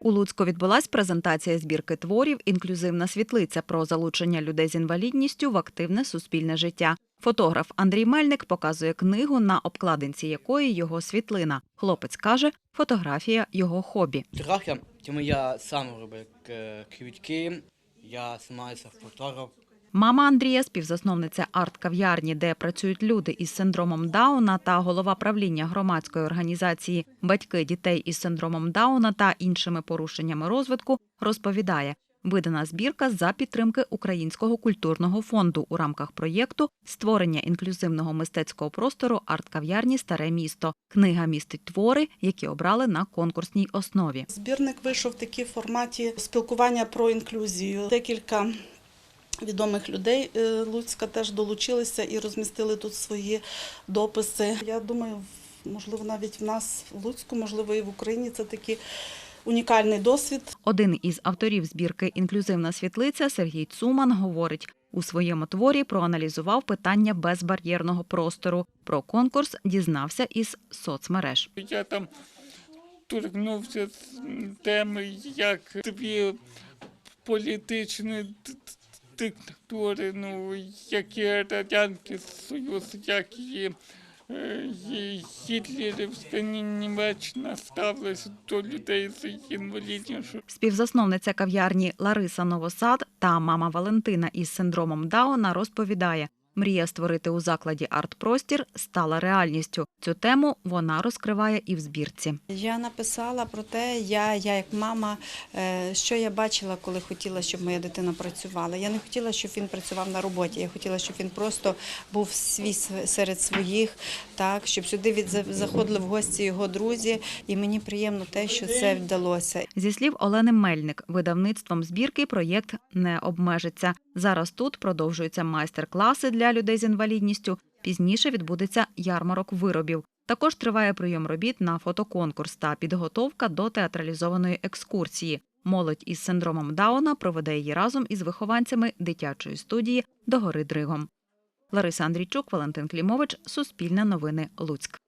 У Луцьку відбулась презентація збірки творів Інклюзивна світлиця про залучення людей з інвалідністю в активне суспільне життя. Фотограф Андрій Мельник показує книгу, на обкладинці якої його світлина. Хлопець каже, фотографія його хобі. Фотографія, тому я сам робив е, квітки, я займаюся фотограф. Мама Андрія, співзасновниця арт-кав'ярні, де працюють люди із синдромом Дауна та голова правління громадської організації Батьки дітей із синдромом Дауна та іншими порушеннями розвитку, розповідає. Видана збірка за підтримки Українського культурного фонду у рамках проєкту створення інклюзивного мистецького простору арт-кав'ярні Старе місто. Книга містить твори, які обрали на конкурсній основі. Збірник вийшов в такій форматі спілкування про інклюзію. Декілька відомих людей е, Луцька теж долучилися і розмістили тут свої дописи. Я думаю, можливо, навіть в нас в Луцьку, можливо, і в Україні це такий унікальний досвід. Один із авторів збірки Інклюзивна світлиця Сергій Цуман говорить. У своєму творі проаналізував питання безбар'єрного простору. Про конкурс дізнався із соцмереж. Я там торкнувся теми, як д- д- диктатури, ну, як і Радянський Союз, як і, е, Гітлерівська Німеччина ставилася до людей з інвалідністю. Співзасновниця кав'ярні Лариса Новосад та мама Валентина із синдромом Дауна розповідає. Мрія створити у закладі арт-простір стала реальністю. Цю тему вона розкриває і в збірці. Я написала про те, я, я як мама, е, що я бачила, коли хотіла, щоб моя дитина працювала. Я не хотіла, щоб він працював на роботі. Я хотіла, щоб він просто був свій серед своїх, так щоб сюди від заходили в гості його друзі. І мені приємно те, що це вдалося. Зі слів Олени Мельник, видавництвом збірки проєкт не обмежиться. Зараз тут продовжуються майстер-класи для людей з інвалідністю. Пізніше відбудеться ярмарок виробів. Також триває прийом робіт на фотоконкурс та підготовка до театралізованої екскурсії. Молодь із синдромом Дауна проведе її разом із вихованцями дитячої студії до гори Дригом. Лариса Андрійчук, Валентин Клімович, Суспільне новини, Луцьк.